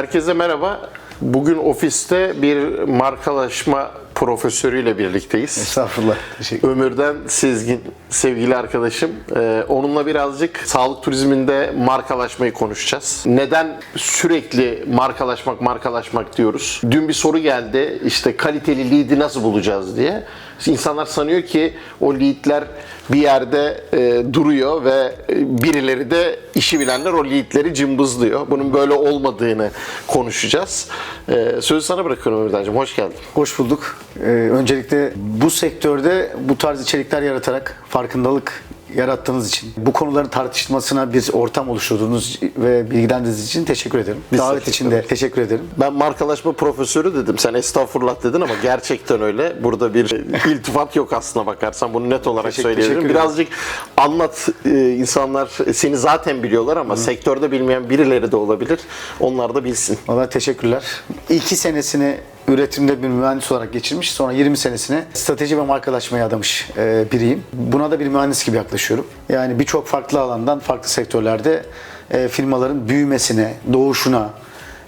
Herkese merhaba. Bugün ofiste bir markalaşma profesörüyle birlikteyiz. Estağfurullah. Teşekkür Ömürden Sezgin sevgili arkadaşım. Ee, onunla birazcık sağlık turizminde markalaşmayı konuşacağız. Neden sürekli markalaşmak markalaşmak diyoruz? Dün bir soru geldi. İşte kaliteli lead'i nasıl bulacağız diye. İnsanlar sanıyor ki o lead'ler bir yerde e, duruyor ve e, birileri de işi bilenler o lead'leri cımbızlıyor. Bunun böyle olmadığını konuşacağız. Ee, sözü sana bırakıyorum Ömürden'cim. Hoş geldin. Hoş bulduk. Ee, öncelikle bu sektörde bu tarz içerikler yaratarak farkındalık yarattığınız için, bu konuların tartışmasına bir ortam oluşturduğunuz ve bilgilendirdiğiniz için teşekkür ederim. Davet teşekkür için de teşekkür ederim. Ben markalaşma profesörü dedim. Sen estağfurullah dedin ama gerçekten öyle. Burada bir iltifat yok aslına bakarsan. Bunu net olarak Teşekkür- söyleyebilirim. teşekkür. Birazcık anlat. Ee, insanlar seni zaten biliyorlar ama sektörde bilmeyen birileri de olabilir. Onlar da bilsin. Valla teşekkürler. İki senesini üretimde bir mühendis olarak geçirmiş. Sonra 20 senesini strateji ve markalaşmaya adamış e, biriyim. Buna da bir mühendis gibi yaklaşıyorum. Yani birçok farklı alandan, farklı sektörlerde e, firmaların büyümesine, doğuşuna,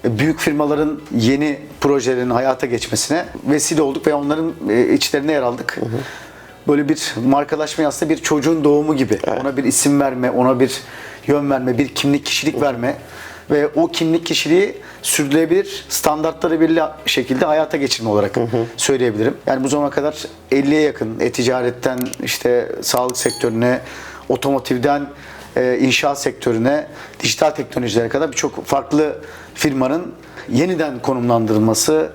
e, büyük firmaların yeni projelerin hayata geçmesine vesile olduk ve onların e, içlerine yer aldık. Böyle bir markalaşma aslında bir çocuğun doğumu gibi. Ona bir isim verme, ona bir yön verme, bir kimlik, kişilik verme ve o kimlik kişiliği sürdürülebilir standartları belli şekilde hayata geçirme olarak söyleyebilirim. Yani bu zamana kadar 50'ye yakın e-ticaretten işte sağlık sektörüne, otomotivden e, inşaat sektörüne, dijital teknolojilere kadar birçok farklı firmanın yeniden konumlandırılması,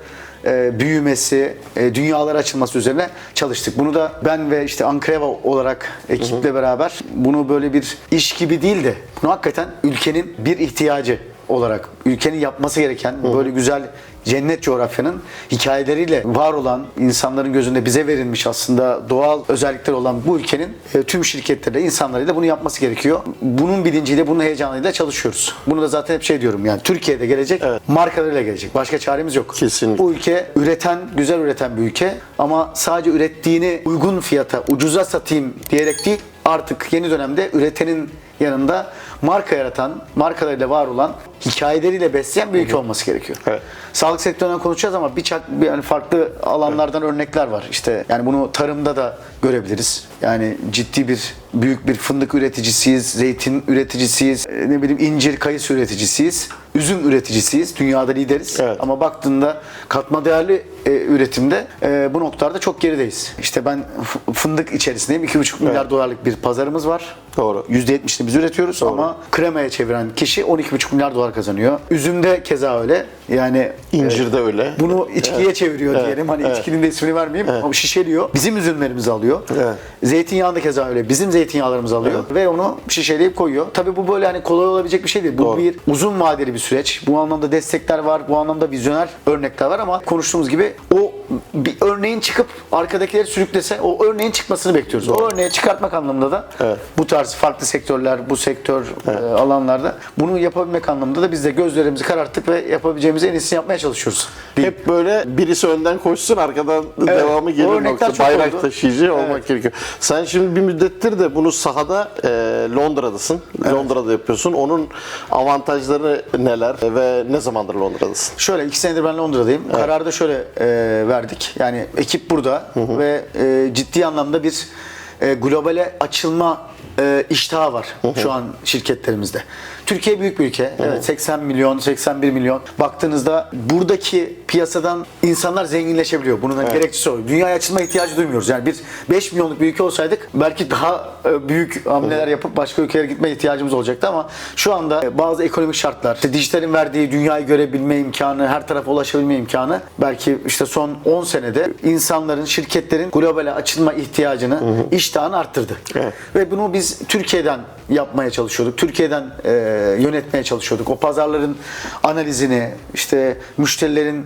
e, büyümesi, e, dünyalara açılması üzerine çalıştık. Bunu da ben ve işte Ankreva olarak ekiple beraber bunu böyle bir iş gibi değil de bunu hakikaten ülkenin bir ihtiyacı olarak ülkenin yapması gereken böyle güzel cennet coğrafyanın hikayeleriyle var olan insanların gözünde bize verilmiş aslında doğal özellikler olan bu ülkenin e, tüm şirketleri insanlarıyla bunu yapması gerekiyor. Bunun bilinciyle, bunun heyecanıyla çalışıyoruz. Bunu da zaten hep şey diyorum yani Türkiye'de gelecek markalarıyla gelecek. Başka çaremiz yok. Kesinlikle. Bu ülke üreten, güzel üreten bir ülke ama sadece ürettiğini uygun fiyata, ucuza satayım diyerek değil artık yeni dönemde üretenin yanında marka yaratan, markalarıyla var olan, hikayeleriyle besleyen bir ülke olması gerekiyor. Evet. Sağlık sektöründen konuşacağız ama birçok yani farklı alanlardan örnekler var. İşte yani bunu tarımda da görebiliriz. Yani ciddi bir büyük bir fındık üreticisiyiz, zeytin üreticisiyiz, e, ne bileyim incir, kayısı üreticisiyiz, üzüm üreticisiyiz. Dünyada lideriz. Evet. Ama baktığında katma değerli e, üretimde e, bu noktalarda çok gerideyiz. İşte ben fındık içerisindeyim. 2,5 milyar dolarlık bir pazarımız var. Doğru. %70'ini biz üretiyoruz ama kremaya çeviren kişi 12,5 milyar dolar kazanıyor. Üzümde keza öyle. Yani İncirde öyle. bunu içkiye çeviriyor diyelim. Hani içkinin de ismini vermeyeyim ama şişeliyor. Bizim üzümlerimizi alıyor. Evet. Zeytinyağında keza öyle. Bizim zeytinyağlarımızı alıyor ve onu şişeleyip koyuyor. Tabii bu böyle hani kolay olabilecek bir şey değil. Bu Doğru. bir uzun vadeli bir süreç. Bu anlamda destekler var. Bu anlamda vizyoner örnekler var ama konuştuğumuz gibi o bir örneğin çıkıp arkadakileri sürüklese o örneğin çıkmasını bekliyoruz. O örneği çıkartmak anlamında da Evet. bu tarz farklı sektörler, bu sektör e, alanlarda bunu yapabilmek anlamında da biz de gözlerimizi kararttık ve yapabileceğimiz en iyisini yapmaya çalışıyoruz. Hep böyle birisi önden koşsun arkadan devamı o gelir nokta. Bayrak oldu. taşıyıcı olmak gerekiyor. Sen şimdi bir müddettir de bunu sahada e, Londra'dasın. Londra'da yapıyorsun. Onun avantajları neler ve ne zamandır Londra'dasın? Şöyle iki senedir ben Londra'dayım. Kararı da şöyle e, verdik. Yani ekip burada ve e, ciddi anlamda bir e, globale açılma e, iştahı var şu an şirketlerimizde. Türkiye büyük bir ülke. Evet 80 milyon, 81 milyon. Baktığınızda buradaki piyasadan insanlar zenginleşebiliyor. Bunun da gerekçesi o. Dünyaya açılma ihtiyacı duymuyoruz. Yani bir 5 milyonluk bir ülke olsaydık belki daha e, büyük hamleler yapıp başka ülkelere gitme ihtiyacımız olacaktı ama şu anda e, bazı ekonomik şartlar, işte dijitalin verdiği dünyayı görebilme imkanı, her tarafa ulaşabilme imkanı belki işte son 10 senede insanların, şirketlerin globale açılma ihtiyacını, iştahını arttırdı. Ve bunu biz Türkiye'den yapmaya çalışıyorduk. Türkiye'den e, yönetmeye çalışıyorduk. O pazarların analizini, işte müşterilerin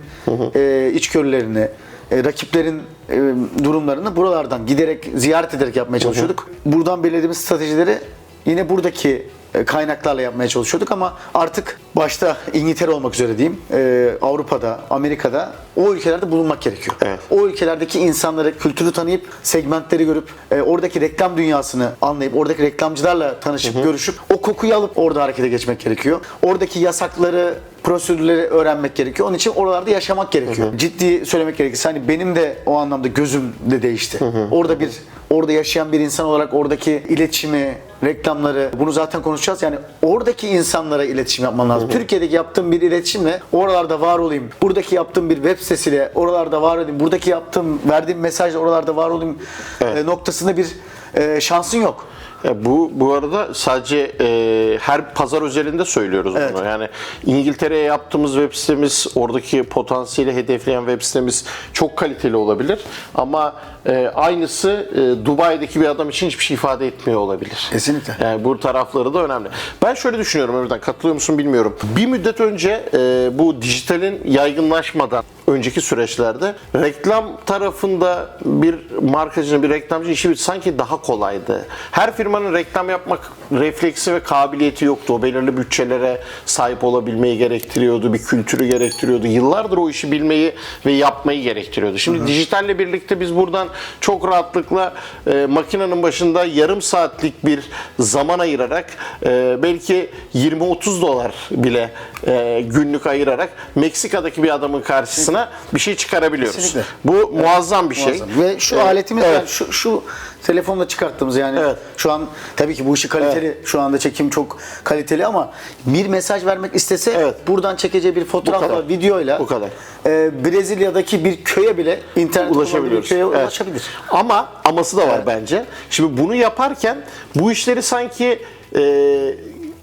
e, içgörülerini, e, rakiplerin e, durumlarını buralardan giderek, ziyaret ederek yapmaya çalışıyorduk. Buradan belirlediğimiz stratejileri yine buradaki kaynaklarla yapmaya çalışıyorduk ama artık başta İngiltere olmak üzere diyeyim, e, Avrupa'da, Amerika'da o ülkelerde bulunmak gerekiyor. Evet. O ülkelerdeki insanları, kültürü tanıyıp, segmentleri görüp, e, oradaki reklam dünyasını anlayıp, oradaki reklamcılarla tanışıp, görüşüp, o kokuyu alıp orada harekete geçmek gerekiyor. Oradaki yasakları, prosedürleri öğrenmek gerekiyor. Onun için oralarda yaşamak gerekiyor. Ciddi söylemek gerekirse hani benim de o anlamda gözüm de değişti. Orada bir orada yaşayan bir insan olarak oradaki iletişimi, reklamları bunu zaten konuşacağız. Yani oradaki insanlara iletişim yapman lazım. Türkiye'deki yaptığım bir iletişimle oralarda var olayım. Buradaki yaptığım bir web sitesiyle oralarda var olayım. Buradaki yaptığım, verdiğim mesajla oralarda var olayım e, noktasında bir e, şansın yok. Ya bu bu arada sadece e, her pazar özelinde söylüyoruz Evet. bunu. Yani İngiltere'ye yaptığımız web sitemiz, oradaki potansiyeli hedefleyen web sitemiz çok kaliteli olabilir. Ama e, aynısı e, Dubai'deki bir adam için hiçbir şey ifade etmiyor olabilir. Kesinlikle. Yani bu tarafları da önemli. Ben şöyle düşünüyorum Ömer'den katılıyor musun bilmiyorum. Bir müddet önce e, bu dijitalin yaygınlaşmadan önceki süreçlerde reklam tarafında bir markacının, bir reklamcı işi bir- sanki daha kolaydı. Her firmanın reklam yapmak refleksi ve kabiliyeti yoktu. O belirli bütçelere sahip olabilmeyi gerektiriyordu, bir kültürü gerektiriyordu. Yıllardır o işi bilmeyi ve yapmayı gerektiriyordu. Şimdi dijitalle birlikte biz buradan çok rahatlıkla e, makinenin başında yarım saatlik bir zaman ayırarak e, belki 20-30 dolar bile e, günlük ayırarak Meksika'daki bir adamın karşısına bir şey çıkarabiliyoruz. Kesinlikle. Bu muazzam bir şey. Muazzam. Ve şu Evet. aletimiz Evet. yani şu, şu telefonla çıkarttığımız yani Evet. şu an tabii ki bu işi kaliteli şu anda çekim çok kaliteli ama bir mesaj vermek istese Evet. buradan çekeceği bir fotoğrafla videoyla Bu kadar. e, Brezilya'daki bir köye bile internet ulaşabiliyoruz. bir köye Evet. ulaşabilir. Ama aması da var bence. Şimdi bunu yaparken bu işleri sanki e,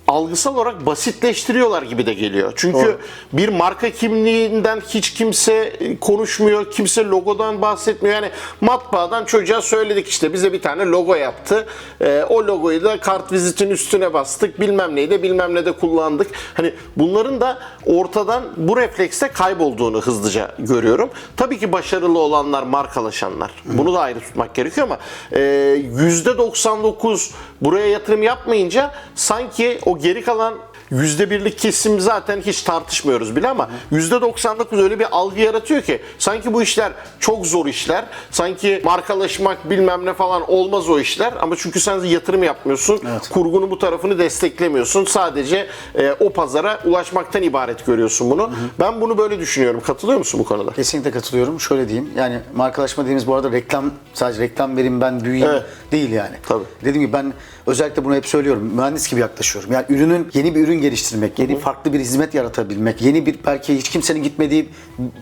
algısal olarak basitleştiriyorlar gibi de geliyor. Çünkü Doğru. bir marka kimliğinden hiç kimse e, konuşmuyor, kimse logodan bahsetmiyor. Yani matbaadan çocuğa söyledik işte bize bir tane logo yaptı. E, o logoyu da kart vizitin üstüne bastık. Bilmem neyi de bilmem ne de kullandık. Hani bunların da ortadan bu reflekste kaybolduğunu hızlıca görüyorum. Tabii ki başarılı olanlar markalaşanlar. Bunu da ayrı tutmak gerekiyor ama e, %99 buraya yatırım yapmayınca sanki o geri kalan Yüzde birlik kesim zaten hiç tartışmıyoruz bile ama yüzde 99 öyle bir algı yaratıyor ki sanki bu işler çok zor işler. Sanki markalaşmak bilmem ne falan olmaz o işler ama çünkü sen yatırım yapmıyorsun. Evet. Kurgunun bu tarafını desteklemiyorsun. Sadece e, o pazara ulaşmaktan ibaret görüyorsun bunu. Ben bunu böyle düşünüyorum. Katılıyor musun bu konuda? Kesinlikle katılıyorum. Şöyle diyeyim. Yani markalaşma dediğimiz bu arada reklam sadece reklam vereyim ben büyüyeyim Evet. değil yani. Tabii. Dediğim gibi ben özellikle bunu hep söylüyorum. Mühendis gibi yaklaşıyorum. Yani ürünün yeni bir ürün geliştirmek, yeni farklı bir hizmet yaratabilmek, yeni bir belki hiç kimsenin gitmediği,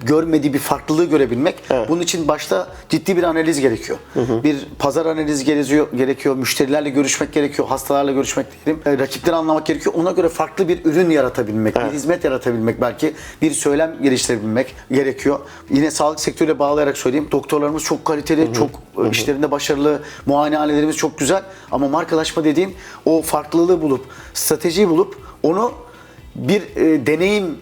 görmediği bir farklılığı görebilmek. Bunun için başta ciddi bir analiz gerekiyor. Bir pazar analizi gerekiyor, gerekiyor, müşterilerle görüşmek gerekiyor, hastalarla görüşmek diyelim. E, rakipleri anlamak gerekiyor. Ona göre farklı bir ürün yaratabilmek, bir hizmet yaratabilmek belki, bir söylem geliştirebilmek gerekiyor. Yine sağlık sektörüyle bağlayarak söyleyeyim. Doktorlarımız çok kaliteli, çok e, işlerinde başarılı, muayenehanelerimiz çok güzel ama markalaşma dediğim o farklılığı bulup, stratejiyi bulup onu bir e, deneyim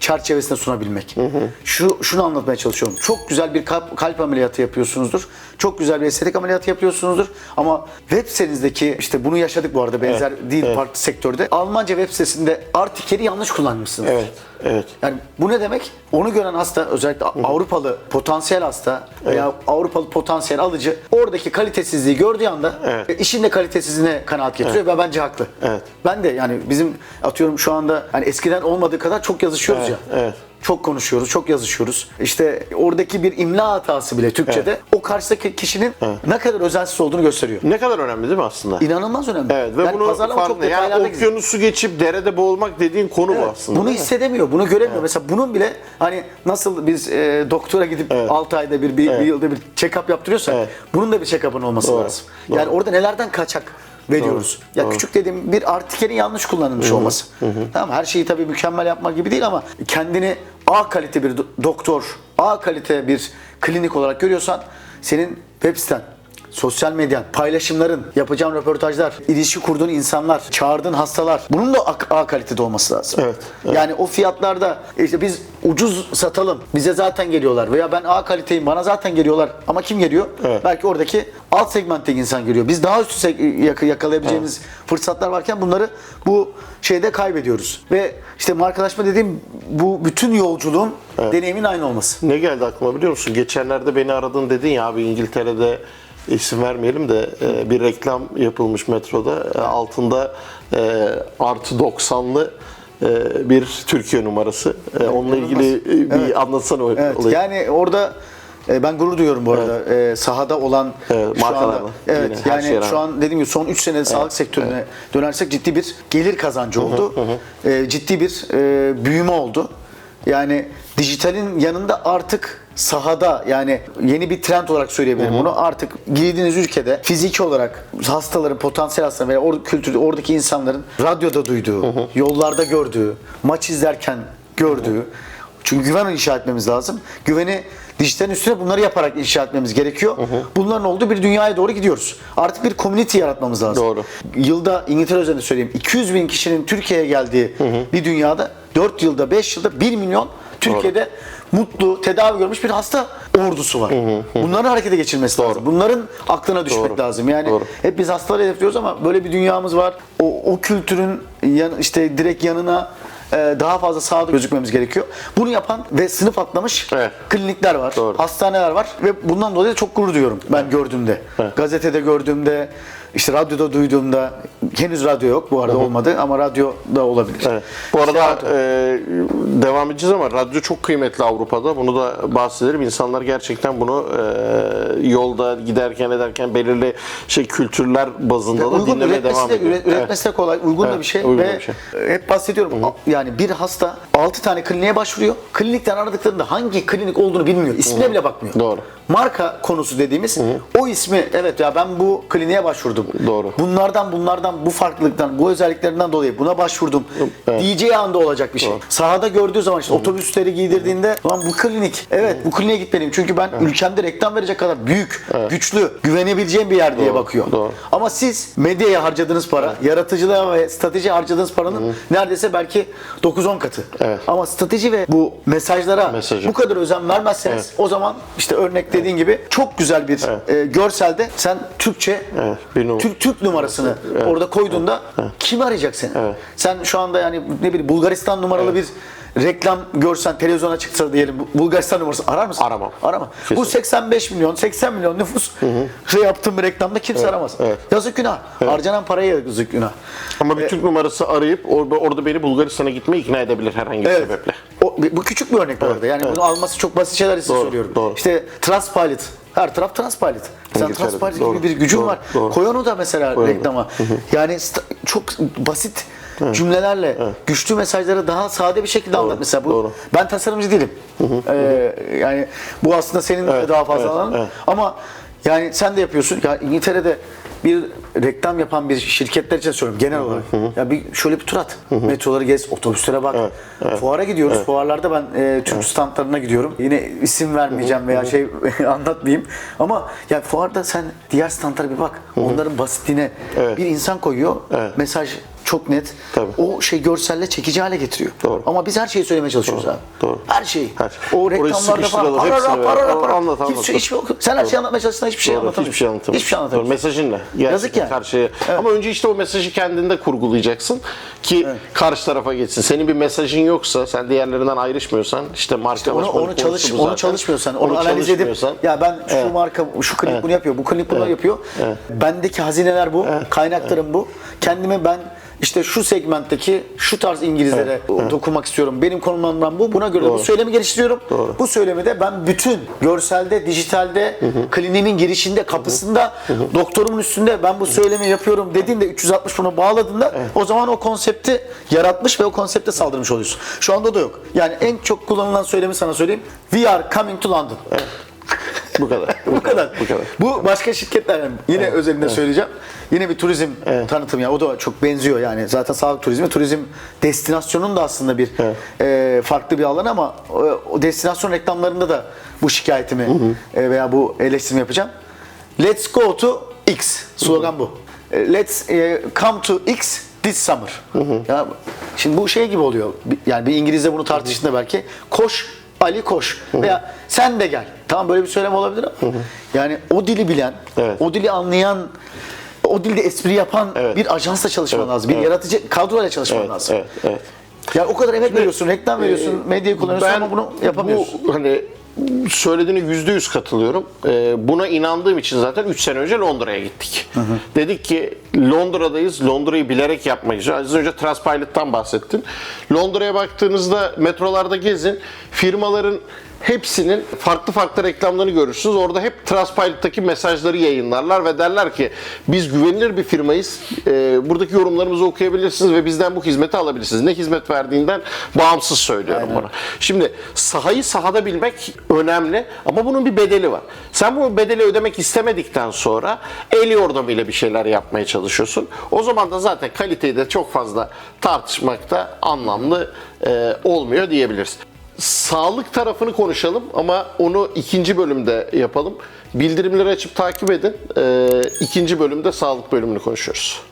çerçevesinde sunabilmek. Şu şunu anlatmaya çalışıyorum. Çok güzel bir kalp, kalp ameliyatı yapıyorsunuzdur. Çok güzel bir estetik ameliyatı yapıyorsunuzdur. Ama web sitenizdeki işte bunu yaşadık bu arada benzer değil farklı sektörde. Almanca web sitesinde artikeri yanlış kullanmışsınız. Evet. Evet. Yani bu ne demek? Onu gören hasta özellikle Avrupalı potansiyel hasta veya Avrupalı potansiyel alıcı oradaki kalitesizliği gördüğü anda Evet. e, işin de kalitesizliğine kanaat getiriyor ve bence haklı. Evet. Ben de yani bizim atıyorum şu anda hani eskiden olmadığı kadar çok yazışıyoruz Evet, ya. evet. Çok konuşuyoruz, çok yazışıyoruz. İşte oradaki bir imla hatası bile Türkçede o karşıdaki kişinin ne kadar özensiz olduğunu gösteriyor. Ne kadar önemli değil mi aslında? İnanılmaz önemli. Evet ve Yani bunu pazarlama farkında. Yani detaylarda gizli. okyanusu geçip derede boğulmak dediğin konu bu aslında. Bunu değil mi? hissedemiyor, bunu göremiyor. Mesela bunun bile hani nasıl biz e, doktora gidip 6 ayda bir, bir, bir yılda bir check-up yaptırıyorsak Evet. bunun da bir check-up'ın olması Doğru, lazım. Yani orada nelerden kaçak veriyoruz. Ya küçük dediğim bir artikerin yanlış kullanılmış olması. Tamam her şeyi tabii mükemmel yapmak gibi değil ama kendini A kalite bir do- doktor, A kalite bir klinik olarak görüyorsan senin web siten, Sosyal medyan, paylaşımların, yapacağın röportajlar, ilişki kurduğun insanlar, çağırdığın hastalar. Bunun da A, kalitede olması lazım. Evet, evet. Yani o fiyatlarda işte biz ucuz satalım, bize zaten geliyorlar veya ben A kaliteyim, bana zaten geliyorlar. Ama kim geliyor? Evet. Belki oradaki alt segmentteki insan geliyor. Biz daha seg- yak- yakalayabileceğimiz fırsatlar varken bunları bu şeyde kaybediyoruz. Ve işte markalaşma dediğim bu bütün yolculuğun deneyimin aynı olması. Ne geldi aklıma biliyor musun? Geçenlerde beni aradın dedin ya abi İngiltere'de isim vermeyelim de e, bir reklam yapılmış metroda. E, altında e, artı 90'lı e, bir Türkiye numarası. E, onunla ilgili bir Evet. anlatsana o Evet, olayı. yani orada ben gurur duyuyorum bu arada. E, sahada olan Evet, şu anda evet Yine yani şeye şu an dediğim gibi son 3 senede sağlık sektörüne dönersek ciddi bir gelir kazancı oldu. E, ciddi bir e, büyüme oldu. Yani dijitalin yanında artık sahada yani yeni bir trend olarak söyleyebilirim bunu. Artık girdiğiniz ülkede fiziki olarak hastaların, potansiyel hastaların veya or, kültürde oradaki insanların radyoda duyduğu, yollarda gördüğü, maç izlerken gördüğü. Çünkü güven inşa etmemiz lazım. Güveni dijitalin üstüne bunları yaparak inşa etmemiz gerekiyor. Bunların olduğu bir dünyaya doğru gidiyoruz. Artık bir community yaratmamız lazım. Doğru. Yılda İngiltere özelinde söyleyeyim 200 bin kişinin Türkiye'ye geldiği bir dünyada 4 yılda 5 yılda 1 milyon Türkiye'de mutlu, tedavi görmüş bir hasta ordusu var. Bunların harekete geçirmesi lazım. Bunların aklına düşmek Doğru. lazım. Yani Doğru. hep biz hastaları hedefliyoruz ama böyle bir dünyamız var. O, o kültürün yan, işte direkt yanına e, daha fazla sahada gözükmemiz gerekiyor. Bunu yapan ve sınıf atlamış Evet. klinikler var, Doğru. hastaneler var ve bundan dolayı çok gurur duyuyorum ben gördüğümde. Gazetede gördüğümde, işte radyoda duyduğumda, henüz radyo yok bu arada olmadı ama radyo da olabilir. Evet. Bu arada e, devam edeceğiz ama radyo çok kıymetli Avrupa'da. Bunu da bahsedelim. İnsanlar gerçekten bunu e, yolda giderken ederken belirli şey kültürler bazında da uygun dinlemeye devam de, ediyor. üret- üretmesi de kolay, uygun da Evet, bir şey uygun ve bir şey. hep bahsediyorum. A- Yani bir hasta 6 tane kliniğe başvuruyor. Klinikten aradıklarında hangi klinik olduğunu bilmiyor. İsmine bile bakmıyor. Doğru. Marka konusu dediğimiz o ismi evet ya ben bu kliniğe başvurdum. Doğru. Bunlardan bunlardan bu farklılıktan bu özelliklerinden dolayı buna başvurdum. Diyeceği anda olacak bir şey. Sahada gördüğü zaman işte otobüsleri giydirdiğinde lan bu klinik evet bu kliniğe gitmeliyim. Çünkü ben ülkemde reklam verecek kadar büyük, güçlü, güvenebileceğim bir yer diye bakıyor. doğru. Ama siz medyaya harcadığınız para, yaratıcılığa ve strateji harcadığınız paranın neredeyse belki 9-10 katı. Evet. Ama strateji ve bu mesajlara Mesajı. bu kadar özen vermezseniz o zaman işte örnek dediğin gibi çok güzel bir e, görselde sen Türkçe Evet, bir. Türk Türk numarasını orada koyduğunda kim arayacak seni? Sen şu anda yani ne bileyim Bulgaristan numaralı bir reklam görsen televizyona çıksa diyelim Bu- Bulgaristan numarası arar mısın? Aramam. Arama. Bu Kesin. 85 milyon 80 milyon nüfus şey yaptığım bir reklamda kimse aramaz. evet. Yazık günah. Harcanan paraya yazık günah. Ama bir Türk numarası arayıp orada, orada beni Bulgaristan'a gitmeye ikna edebilir herhangi bir Evet. sebeple. O, bu küçük bir örnek bu arada. Yani bunu alması çok basit şeyler için Doğru, söylüyorum. doğru. İşte Trustpilot. Her taraf Trustpilot. Sen İngiltere'de, doğru, gibi bir gücün doğru, var. doğru. Koy onu da mesela Koy reklama. Yani sta- çok basit cümlelerle güçlü mesajları daha sade bir şekilde anlat. Mesela bu doğru. ben tasarımcı değilim. Ee, yani bu aslında senin Evet, daha fazla evet, alanın. evet. Ama yani sen de yapıyorsun. Ya İngiltere'de bir reklam yapan bir şirketler için söylüyorum genel olarak. Ya bir şöyle bir tur at. Metroları gez, otobüslere bak. Fuara gidiyoruz. Fuarlarda ben e, Türk standlarına gidiyorum. Yine isim vermeyeceğim veya şey anlatmayayım. Ama ya fuarda sen diğer standlara bir bak. Onların basitliğine Evet. bir insan koyuyor. Mesaj çok net. Tabii. O şey görselle çekici hale getiriyor. Doğru. Ama biz her şeyi söylemeye çalışıyoruz abi. doğru. Her şeyi. Her şey. O reklamlarda falan para para para para. Anlat, anlat. Hiçbir, hiçbir, sen her şeyi anlatmaya çalışsan hiçbir şey Doğru, anlatamıyorsun. hiçbir şey anlatamıyorsun. Hiçbir şey Doğru, anlatamıyorsun. mesajın ne? Gerçekten Yazık yani. Karşıya. Ama önce işte o mesajı kendinde kurgulayacaksın ki karşı tarafa geçsin. Senin bir mesajın yoksa, sen diğerlerinden ayrışmıyorsan işte Onu, markalaşmanın onu konusu çalış onu çalışmıyorsan, onu, Onu analiz edip ya ben şu marka şu klinik bunu yapıyor, bu klinik bunu yapıyor. Bendeki hazineler bu, kaynaklarım bu. Kendime ben işte şu segmentteki şu tarz İngilizlere dokunmak istiyorum. Benim konumlanmam bu. Buna göre de bu söylemi geliştiriyorum. Bu söylemi de ben bütün görselde, dijitalde, kliniğimin girişinde, kapısında, doktorumun üstünde ben bu söylemi yapıyorum dediğinde 360 bunu bağladığında o zaman o konsepti yaratmış ve o konsepte saldırmış oluyorsun. Şu anda da yok. Yani en çok kullanılan söylemi sana söyleyeyim. We are coming to London. Bu kadar. Bu kadar. Bu kadar. Bu başka şirketler yani yine özelinde söyleyeceğim. Yine bir turizm tanıtımı yani o da çok benziyor yani. Zaten sağlık turizmi turizm destinasyonun da aslında bir e, farklı bir alan ama o, destinasyon reklamlarında da bu şikayetimi e, veya bu eleştirimi yapacağım. Let's go to X slogan bu. E, Let's e, come to X this summer. Ya, şimdi bu şey gibi oluyor. Yani bir İngilizce bunu tartıştığında belki koş Ali koş veya sen de gel. Tamam böyle bir söylem olabilir ama yani o dili bilen, Evet. o dili anlayan, o dilde espri yapan Evet. bir ajansla çalışman Evet, lazım. Bir evet. yaratıcı kadroyla çalışman Evet, lazım. evet, evet. Yani o kadar emek veriyorsun, reklam veriyorsun, medyayı kullanıyorsun Ben ama bunu yapamıyorsun. Bu hani söylediğine yüzde yüz katılıyorum. Ee, buna inandığım için zaten 3 sene önce Londra'ya gittik. Dedik ki Londra'dayız. Londra'yı bilerek yapmak için. Az önce Trustpilot'tan bahsettin. Londra'ya baktığınızda metrolarda gezin. Firmaların hepsinin farklı farklı reklamlarını görürsünüz. Orada hep Trustpilot'taki mesajları yayınlarlar ve derler ki biz güvenilir bir firmayız. Ee, buradaki yorumlarımızı okuyabilirsiniz ve bizden bu hizmeti alabilirsiniz. Ne hizmet verdiğinden bağımsız söylüyorum bunu. Şimdi sahayı sahada bilmek önemli ama bunun bir bedeli var. Sen bu bedeli ödemek istemedikten sonra el yordamıyla bir şeyler yapmaya çalışıyorsun. O zaman da zaten kaliteyi de çok fazla tartışmakta anlamlı e, olmuyor diyebiliriz. Sağlık tarafını konuşalım ama onu ikinci bölümde yapalım. Bildirimleri açıp takip edin. Ee, ikinci bölümde sağlık bölümünü konuşuyoruz.